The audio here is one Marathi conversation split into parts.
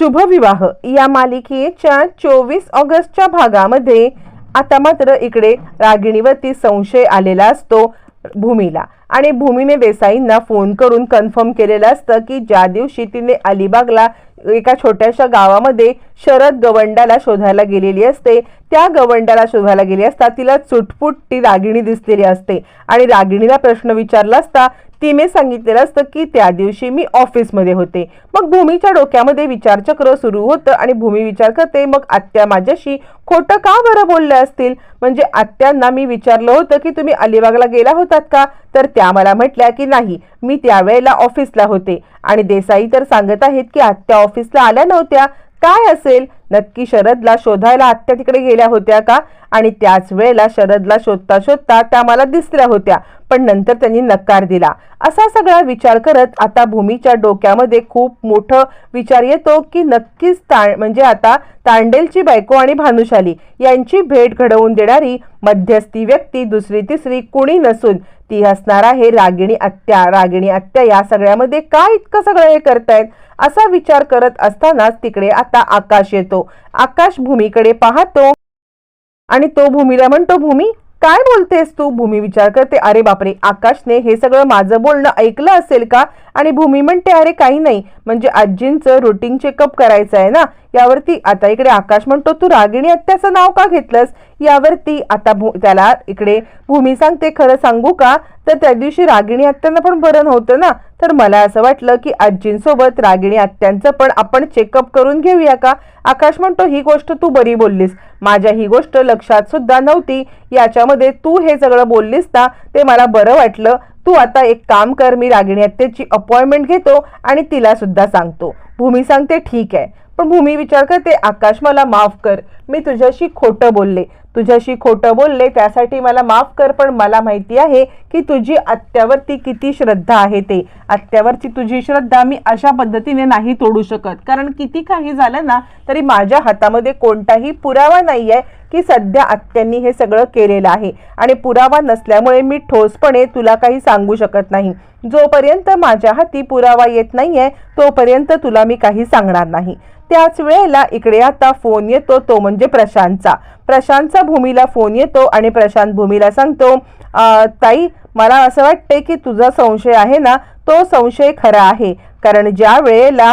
शुभविवाह. या मालिकेच्या चोवीस ऑगस्टच्या भागामध्ये आता मात्र इकडे रागिणीवरती संशय आलेला असतो भूमीला. आणि भूमीने देसाईंना फोन करून कन्फर्म केलेलं असतं की ज्या दिवशी तिने अलिबागला एका छोट्याशा गावामध्ये शरद गवंडाला शोधायला गेलेली असते त्या गवंडाला शोधायला गेली असता तिला चुटपुट ती रागिणी दिसलेली असते. आणि रागिणीला प्रश्न विचारला असता तिने सांगितलेलं असतं की त्या दिवशी मी ऑफिसमध्ये होते. मग भूमीच्या डोक्यामध्ये विचारचक्र सुरू होतं आणि भूमी विचार करते मग आत्या माझ्याशी खोटं का बरं बोलले असतील? म्हणजे आत्यांना मी विचारलं होतं की तुम्ही अलिबागला गेला होतात का? तर त्या मला म्हटल्या की नाही मी त्यावेळेला ऑफिसला होते. आणि देसाई तर सांगत आहेत की आत्या ऑफिसला आल्या नव्हत्या. काय असेल? नक्की शरदला शोधायला आत्या तिकडे गेल्या होत्या का? आणि त्याच वेळेला शरदला शोधता शोधता त्या मला दिसल्या होत्या पण नंतर त्यांनी नकार दिला. असा सगळा विचार करत आता भूमीच्या डोक्यामध्ये खूप मोठं विचार येतो की नक्कीच ता म्हणजे आता तांडेलची बायको आणि भानुशाली यांची भेट घडवून देणारी मध्यस्थी व्यक्ती दुसरी तिसरी कुणी नसून ती असणार आहे रागिणी आत्या. रागिणी आत्या या सगळ्यामध्ये का इतकं सगळं हे करतायत? असा विचार करत असतानाच तिकडे आता आकाश येतो. आकाश भूमीकडे पाहतो. आणि तो भूमीला म्हणतो भूमी काय बोलतेस तू? भूमी विचार करते अरे बापरे आकाशने हे सगळं माझं बोलणं ऐकलं असेल का? आणि भूमी म्हणते अरे काही नाही. म्हणजे आजींचं रुटीन चेकअप करायचं आहे ना. यावरती आता इकडे आकाश म्हणतो तू रागिणी आत्याचं नाव का घेतलंस? यावरती आता भू त्याला इकडे भूमी सांगते खरं सांगू का? तर त्या दिवशी रागिणी आत्यांना पण बरं नव्हतं ना? तर मला असं वाटलं की आजींसोबत रागिणी आत्यांचं पण आपण चेकअप करून घेऊया का? आकाश म्हणतो ही गोष्ट तू बरी बोललीस. माझ्या ही गोष्ट लक्षात सुद्धा नव्हती. याच्यामध्ये तू हे सगळं बोललीस ना ते मला बरं वाटलं. तू आता एक काम कर मी रागिणी आत्याची अपॉइंटमेंट घेतो आणि तिला सुद्धा सांगतो. भूमी सांगते ठीक आहे. पण भूमी विचार करते आकाश मला माफ कर. मी तुझ्याशी खोटं बोलले. तुझ्याशी खोटं बोलले त्यासाठी मला माफ कर पण मला माहिती आहे की तुझी आत्यावरती किती श्रद्धा आहे ते. आत्यावरची तुझी श्रद्धा मी अशा पद्धतीने नाही तोडू शकत. कारण किती काही झालं ना तरी माझ्या हातामध्ये कोणताही पुरावा नाही आहे की सध्या आत्यांनी हे सगळं केलेलं आहे. आणि पुरावा नसल्यामुळे मी ठोसपणे तुला काही सांगू शकत नाही. जोपर्यंत माझ्या हाती पुरावा येत नाही आहे तोपर्यंत तुला मी काही सांगणार नाही. त्याच वेळेला इकडे आता फोन येतो तो म्हणजे प्रशांतचा. प्रशांतचा भूमीला फोन येतो आणि प्रशांत भूमीला सांगतो ताई मला असं वाटते की तुझा संशय आहे ना तो संशय खरा आहे. कारण ज्या वेळेला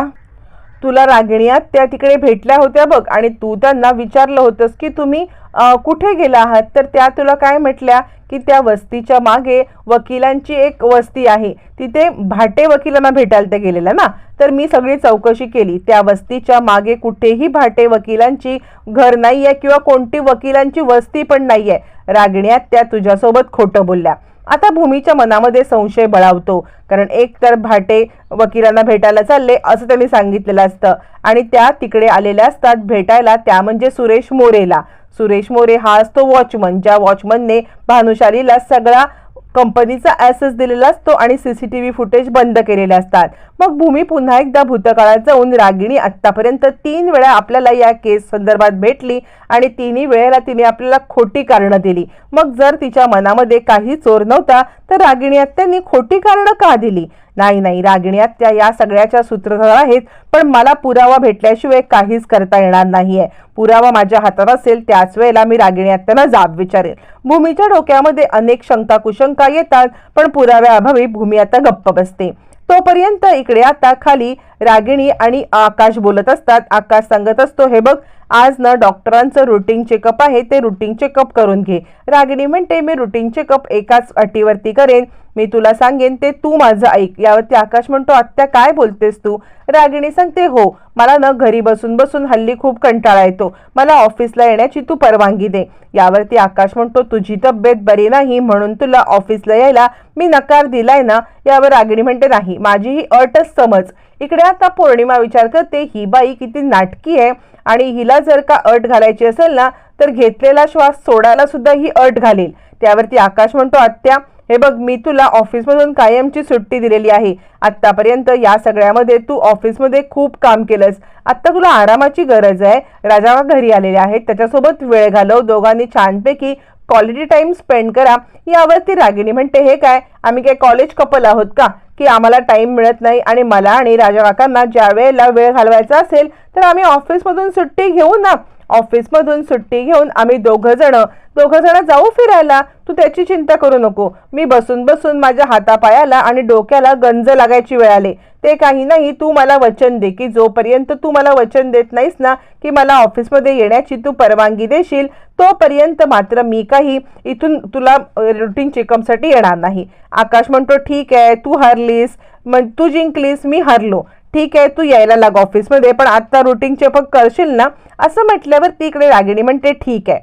तुला रागिण्यात त्या तिकडे भेटल्या होत्या बघ. आणि तू त्यांना विचारलं होतंस की तुम्ही कुठे गेला आहात? तर त्या तुला काय म्हटल्या? की त्या वस्तीच्या मागे वकिलांची एक वस्ती आहे. तिथे भाटे वकिलांना भेटायला ते गेलेल्या ना? तर मी सगळी चौकशी केली. त्या वस्तीच्या मागे कुठेही भाटे वकिलांची घर नाही आहे किंवा कोणती वकिलांची वस्ती पण नाही आहे रागिण्यात त्या तुझ्यासोबत खोटं बोलल्या. आता भूमीच्या मनामध्ये संशय बळावतो. कारण एक तर भाटे वकिलांना भेटायला चालले असं त्यांनी सांगितलेलं असतं. आणि त्या तिकडे आलेल्या असतात भेटायला त्या म्हणजे सुरेश मोरेला. सुरेश मोरे हा असतो वॉचमन ज्या वॉचमनने भानुशालीला सगळा कंपनीचा ॲसेस दिलेला असतो आणि सीसीटीव्ही फुटेज बंद केलेले असतात. मग भूमी पुन्हा एकदा भूतकाळात जाऊन रागिणी आत्तापर्यंत तीन वेळा आपल्याला या केस संदर्भात भेटली आणि तिन्ही वेळेला तिने आपल्याला खोटी कारणं दिली. मग जर तिच्या मनामध्ये काही चोर नव्हता तर रागिणी आत्यांनी खोटी कारणं का दिली? नाही नाही रागिणी आत्या या सगळ्याच्या सूत्रधार आहेत पण मला पुरावा भेटल्याशिवाय काहीच करता येणार नाहीये. पुरावा माझ्या हातात असेल त्याच वेळेला मी रागिणी आत्यांना जाब विचारेल. भूमीच्या डोक्यामध्ये अनेक शंका कुशंका येतात पण पुराव्याअभावी भूमी आता गप्प बसते. तोपर्यंत इकडे आता खाली रागिणी आणि आकाश बोलत असतात. आकाश सांगत असतो हे बघ आज ना डॉक्टरांचं रुटीन चेकअप आहे ते रुटीन चेकअप करून घे. रागिणी म्हणते मी रुटीन चेकअप एकाच अटीवरती करेन. मी तुला सांगेन ते तू माझं ऐक. यावरती आकाश म्हणतो आत्या काय बोलतेस तू? रागिणी सांगते हो मला न घरी बसून बसून हल्ली खूप कंटाळा येतो. मला ऑफिसला येण्याची तू परवानगी दे. यावरती आकाश म्हणतो तुझी तब्येत बरी नाही म्हणून तुला ऑफिसला यायला मी नकार दिलाय ना? यावर रागिणी म्हणते नाही माझी ही अटच समज. इकडे आता पौर्णिमा विचार करते ही बाई किती नाटकी आहे आणि हिला जर का अट घालायची असेल ना तर घेतलेला श्वास सोडायला सुद्धा ही अट घालेल. त्यावरती आकाश म्हणतो आत्या हे बघ मी तुला ऑफिसमधून कायमची सुट्टी दिलेली आहे. आत्तापर्यंत या सगळ्यामध्ये तू ऑफिसमध्ये खूप काम केलंस. आत्ता तुला आरामाची गरज आहे. राजा घरी आलेले आहेत. त्याच्यासोबत वेळ घालव. दोघांनी छानपैकी क्वालिटी टाइम स्पेंड करा. यावरती रागिणी म्हणते हे काय? आम्ही काय कॉलेज कपल आहोत का? की आम्हाला टाइम मिळत नाही आणि मला आणि राजा काकांना ज्या वेळेला वेळ घालवायचा असेल तर आम्ही ऑफिसमधून सुट्टी घेऊ ना. ऑफिसमधून सुट्टी घेऊन आम्ही दोघं जण दोघं जण जाऊ फिरायला. तू त्याची चिंता करू नको. मी बसून बसून माझ्या हातापायाला आणि डोक्याला गंज लागायची वेळ आले. ते काही नाही तू मला वचन दे की जोपर्यंत तू मला वचन देत नाहीस ना की मला ऑफिसमध्ये येण्याची तू परवानगी देशील तोपर्यंत मात्र मी काही इथून तुला रुटीन चेकअपसाठी येणार नाही. आकाश म्हणतो ठीक आहे तू हरलीस. मग तू जिंकलीस मी हरलो. ठीक आहे तू यायला लाग ऑफिसमध्ये पण आत्ता रुटीन चेकअप करशील ना? असं म्हटल्यावर तिकडे रागिणी म्हणते ठीक आहे.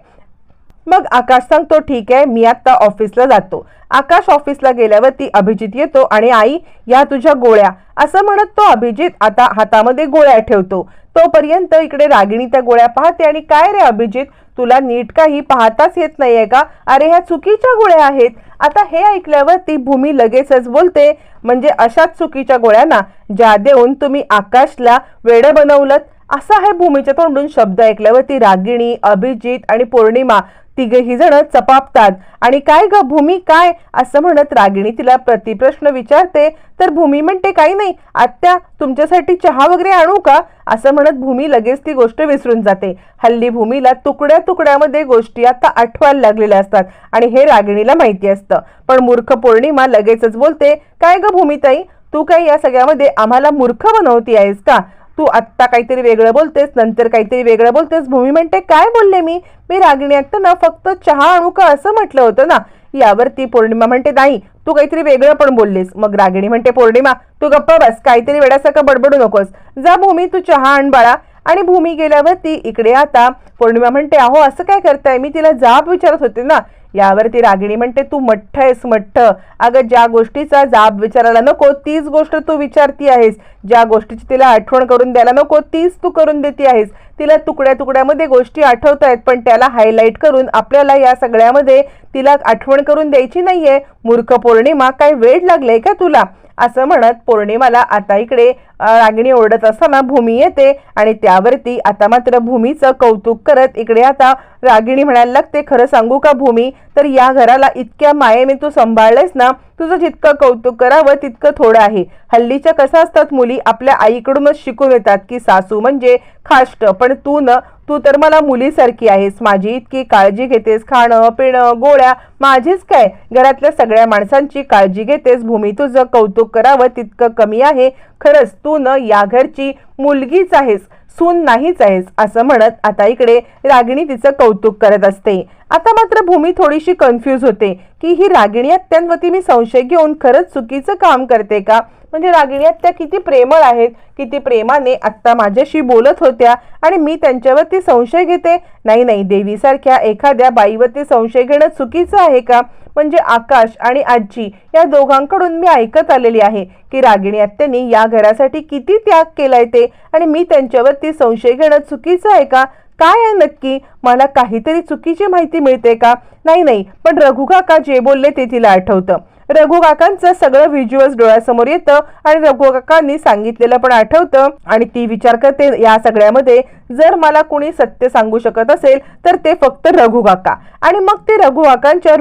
मग आकाश सांगतो ठीक आहे मी आत्ता ऑफिसला जातो. आकाश ऑफिसला गेल्यावरती अभिजित येतो आणि आई या तुझ्या गोळ्या. असं म्हणत तो अभिजित आता हातामध्ये गोळ्या ठेवतो. तोपर्यंत इकडे रागिणी त्या गोळ्या पाहते आणि काय रे अभिजित तुला नीट काही पाहताच येत नाहीये का? अरे ह्या चुकीच्या गोळ्या आहेत. आता हे ऐकल्यावर ती भूमी लगेचच बोलते म्हणजे अशाच चुकीच्या गोळ्या ना ज्या देऊन तुम्ही आकाशला वेड बनवलं असा आहे भूमीच्या तोंडून शब्द ऐकल्यावर ती रागिणी अभिजित आणि पौर्णिमा तिघेही जण चपापतात. आणि काय ग भूमी काय? असं म्हणत रागिणी तिला प्रतिप्रश्न विचारते तर भूमी म्हणते काही नाही. आत्या तुमच्यासाठी चहा वगैरे आणू का? असं म्हणत भूमी लगेच ती गोष्ट विसरून जाते. हल्ली भूमीला तुकड्या तुकड्यामध्ये गोष्टी आता आठवायला लागलेल्या असतात आणि हे रागिणीला माहिती असतं. पण मूर्ख पौर्णिमा लगेचच बोलते काय ग भूमिताई? तू काही या सगळ्यामध्ये आम्हाला मूर्ख बनवती आहेस का? तू आत्ता काहीतरी वेगळं बोलतेस नंतर काहीतरी वेगळं बोलतेस. भूमी म्हणते काय बोलले मी? मी रागिणी ना फक्त चहा आणू का? असं म्हटलं होतं ना. यावरती पौर्णिमा म्हणते नाही तू काहीतरी वेगळं पण बोललीस. मग रागिणी म्हणते पौर्णिमा तू गप्प बस काहीतरी वेड्यासारखं बडबडू नकोस. जा भूमी तू चहा आण बाळा. आणि भूमी गेल्यावरती इकडे आता पौर्णिमा म्हणते अहो असं काय करताय? मी तिला जाब विचारत होते ना. यावरती रागिणी म्हणते तू मठ्ठ आहेस मठ्ठ. अगं ज्या गोष्टीचा जाब विचारायला नको तीच गोष्ट तू विचारती आहेस. ज्या गोष्टीची तिला आठवण करून द्यायला नको तीच तू करून देते आहेस. तिला तुकड्या तुकड्यामध्ये गोष्टी आठवत आहेत पण त्याला हायलाईट करून आपल्याला या सगळ्यामध्ये तिला आठवण करून द्यायची नाहीये. मूर्ख पौर्णिमा काय वेळ लागलाय का तुला? असं म्हणत पौर्णिमाला आता इकडे रागिणी ओरडत असताना भूमी येते आणि त्यावरती आता मात्र भूमीचं कौतुक करत इकडे आता रागिणी म्हणायला लागते खरं सांगू का भूमी? तर या घराला इतक्या मायेने तू सांभाळलेस ना तुझं जितकं कौतुक करावं तितकं थोडं आहे. हल्लीच्या कसं असतात मुली आपल्या आईकडूनच शिकून येतात की सासू म्हणजे खाष्ट पण तू न तू तर मला मुलीसारखी आहेस. माझी इतकी काळजी घेतेस. खाणं पिणं गोळ्या माझीच काय? घरातल्या सगळ्या माणसांची काळजी घेतेस. भूमी तुझं कौतुक करावं तितकं कमी आहे. खरंच तू न या घरची मुलगीच आहेस. सून नाहीच आहेस असं म्हणत आता इकडे रागिणी तिचं कौतुक करत असते. आता मात्र भूमी थोडीशी कन्फ्यूज होते की ही रागिणी अत्यांवती मी संशय घेऊन खरंच चुकीचं काम करते का? म्हणजे रागिणी त्या किती प्रेमळ आहेत किती प्रेमाने आत्ता माझ्याशी बोलत होत्या आणि मी त्यांच्यावरती संशय घेते. नाही नाही देवीसारख्या एखाद्या बाईवरती संशय घेणं चुकीचं आहे का? म्हणजे आकाश आणि आजी या दोघांकडून मी ऐकत आलेली आहे की रागिणी आत्यांनी या घरासाठी किती त्याग केलाय ते आणि मी त्यांच्यावरती संशय घेणं चुकीचं आहे का? काय आहे नक्की? मला काहीतरी चुकीची माहिती मिळते का? नाही नाही पण रघु काका जे बोलले ते तिला आठवतं. रघु काकांचं सगळं व्हिज्युअल्स डोळ्यासमोर येतं आणि रघु काकांनी सांगितलेलं पण आठवतं. आणि ती विचार करते या सगळ्यामध्ये जर मला कुणी सत्य सांगू शकत असेल तर ते फक्त रघु काका. आणि मग ते रघु काकांच्या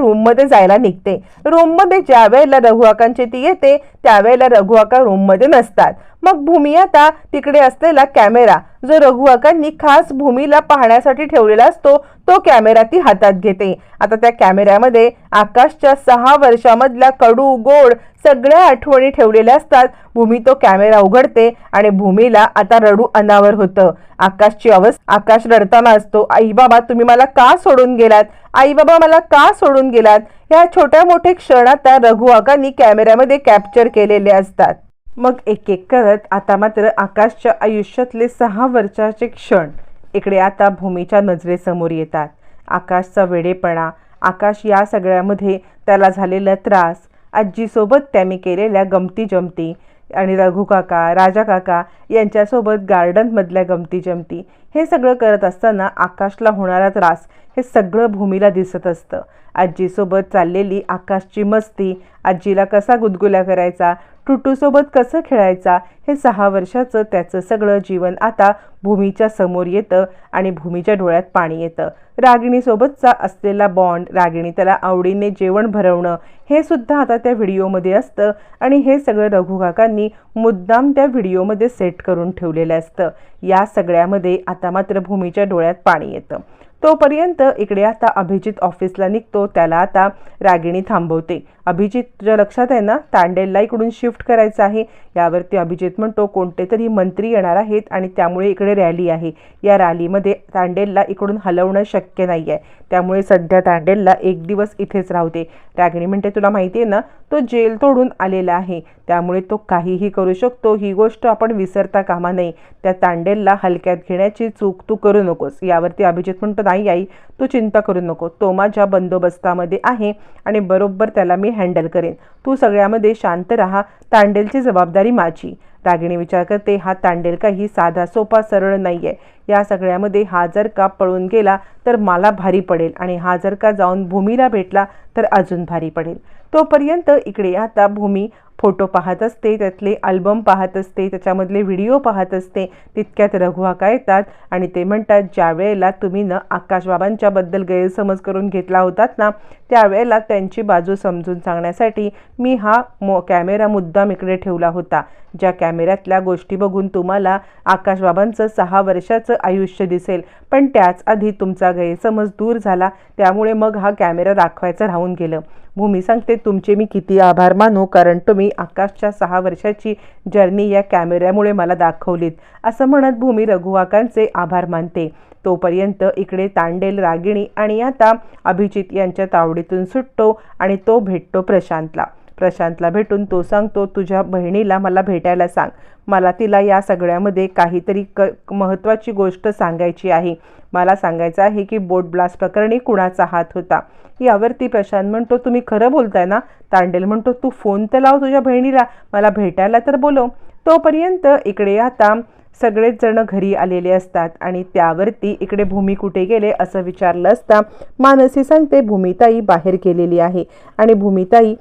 जायला निघते. रूममध्ये ज्या वेळेला रघु काकांची ती येते त्यावेळेला रघु काका रूममध्ये नसतात. मग भूमी आता तिकडे असलेला कॅमेरा जो रघुआकांनी खास भूमीला पाहण्यासाठी ठेवलेला असतो तो कॅमेरा ती हातात घेते. आता त्या कॅमेऱ्यामध्ये आकाशच्या सहा वर्षामधल्या कडू गोड सगळ्या आठवणी ठेवलेल्या असतात. भूमी तो कॅमेरा उघडते आणि भूमीला आता रडू अनावर होतं. आकाशची अवस्था आकाश रडताना असतो आई बाबा तुम्ही मला का सोडून गेलात? आई बाबा मला का सोडून गेलात? ह्या छोट्या मोठ्या क्षण आता रघुआकांनी कॅमेऱ्यामध्ये कॅप्चर केलेले असतात. मग एक एक करत आता मात्र आकाशच्या आयुष्यातले सहा वर्षाचे क्षण. इकडे आता भूमीच्या नजरेसमोर येतात. आकाशचा वेडेपणा आकाश या सगळ्यामध्ये त्याला झालेला त्रास आजीसोबत त्यांनी केलेल्या गमती जमती आणि रघुकाका राजा काका यांच्यासोबत गार्डनमधल्या गमती जमती हे सगळं करत असताना आकाशला होणारा त्रास हे सगळं भूमीला दिसत असतं. आजीसोबत चाललेली आकाशची मस्ती आजीला कसा गुदगुल्या करायचा टुटूसोबत कसं खेळायचा हे सहा वर्षाचं त्याचं सगळं जीवन आता भूमीच्या समोर येतं आणि भूमीच्या डोळ्यात पाणी येतं. रागिणीसोबतचा असलेला बॉन्ड रागिणी त्याला आवडीने जेवण भरवणं हे सुद्धा आता त्या व्हिडिओमध्ये असतं आणि हे सगळं रघुकाकांनी मुद्दाम त्या व्हिडिओमध्ये सेट करून ठेवलेलं असतं. या सगळ्यामध्ये आता मात्र भूमीच्या डोळ्यात पाणी येतं. तोपर्यंत इकडे आता अभिजित ऑफिसला निघतो त्याला आता रागिणी थांबवते. अभिजितच्या लक्षात आहे ना? तांडेलला इकडून शिफ्ट करायचं आहे. यावरती अभिजित म्हणतो कोणते तरी मंत्री येणार आहेत आणि त्यामुळे इकडे रॅली आहे. या रॅलीमध्ये तांडेलला इकडून हलवणं शक्य नाही आहे त्यामुळे सध्या तांडेलला एक दिवस इथेच राहते रागिणी म्हणते तुला माहिती आहे ना? तो जेल तोडून आलेला आहे. त्यामुळे तो काहीही करू शकतो. ही गोष्ट आपण विसरता कामा नये. त्या तांडेलला हलक्यात घेण्याची चूक तू करू नकोस. यावरती अभिजित म्हणतो नाही आई तू चिंता करू नको. तो माझ्या बंदोबस्तामध्ये आहे आणि बरोबर त्याला मी हँडल करेन. तू सगळ्यामध्ये शांत राहा. तांडेलची जबाबदारी माझी. रागिणी विचार करते हा तांडेल काही साधा सोपा सरळ नाही आहे या सगळ्यामध्ये हा जर का पळून गेला तर मला भारी पडेल. आणि हा जर का जाऊन भूमीला भेटला तर अजून भारी पडेल. तोपर्यंत इकडे आता भूमी फोटो पाहत असते त्यातले अल्बम पाहत असते त्याच्यामधले व्हिडिओ पाहत असते तितक्यात रघुवाका येतात आणि ते म्हणतात ज्या वेळेला तुम्ही न आकाशबाबांच्याबद्दल गैरसमज करून घेतला होतात ना त्यावेळेला त्यांची बाजू समजून सांगण्यासाठी मी हा मो कॅमेरा मुद्दाम इकडे ठेवला होता. ज्या कॅमेऱ्यातल्या गोष्टी बघून तुम्हाला आकाशबाबांचं सहा वर्षाचं आयुष्य दिसेल पण त्याच आधी तुमचा गैरसमज दूर झाला त्यामुळे मग हा कॅमेरा दाखवायचा राहून गेलं. भूमी सांगते तुमचे मी किती आभार मानू कारण तुम्ही आकाशच्या सहा वर्षाची जर्नी या कॅमेऱ्यामुळे मला दाखवलीत. असं म्हणत भूमी रघुवाकांचे आभार मानते. तोपर्यंत इकडे तांडेल रागिणी आणि आता अभिजित यांच्या तावडीतून सुटतो आणि तो भेटतो प्रशांतला. प्रशांतला भेटून तो सांगतो तुझ्या बहिणीला मला भेटायला सांग. मला तिला या सगळ्यामध्ये काहीतरी क महत्त्वाची गोष्ट सांगायची आहे. मला सांगायचं आहे की बोट ब्लास्ट प्रकरणी कुणाचा हात होता? यावरती प्रशांत म्हणतो तुम्ही खरं बोलताय ना? तांडेल म्हणतो तू फोन तर लाव तुझ्या बहिणीला. मला भेटायला तर बोलव. तोपर्यंत इकडे आता सगळेच जण घरी आलेले असतात आणि त्यावरती इकडे भूमी कुठे गेले असं विचारलं असता मानसी सांगते भूमिताई बाहेर गेलेली आहे. आणि भूमिताई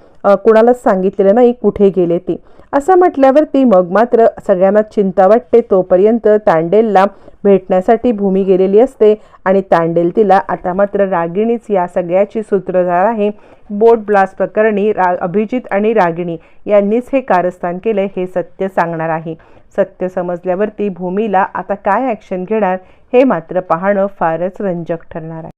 कुणालाच सांगितलेलं नाही कुठे गेले ते. असं म्हटल्यावरती मग मात्र सगळ्यांना चिंता वाटते. तोपर्यंत तांडेलला भेटण्यासाठी भूमी गेलेली असते आणि तांडेल तिला आता मात्र रागिणीच या सगळ्याची सूत्रधार आहे. बोट ब्लास्ट प्रकरणी रा अभिजित आणि रागिणी यांनीच हे कारस्थान केलं हे सत्य सांगणार आहे. सत्य समजल्यावरती भूमीला आता काय ॲक्शन घेणार हे मात्र पाहणं फारच रंजक ठरणार आहे.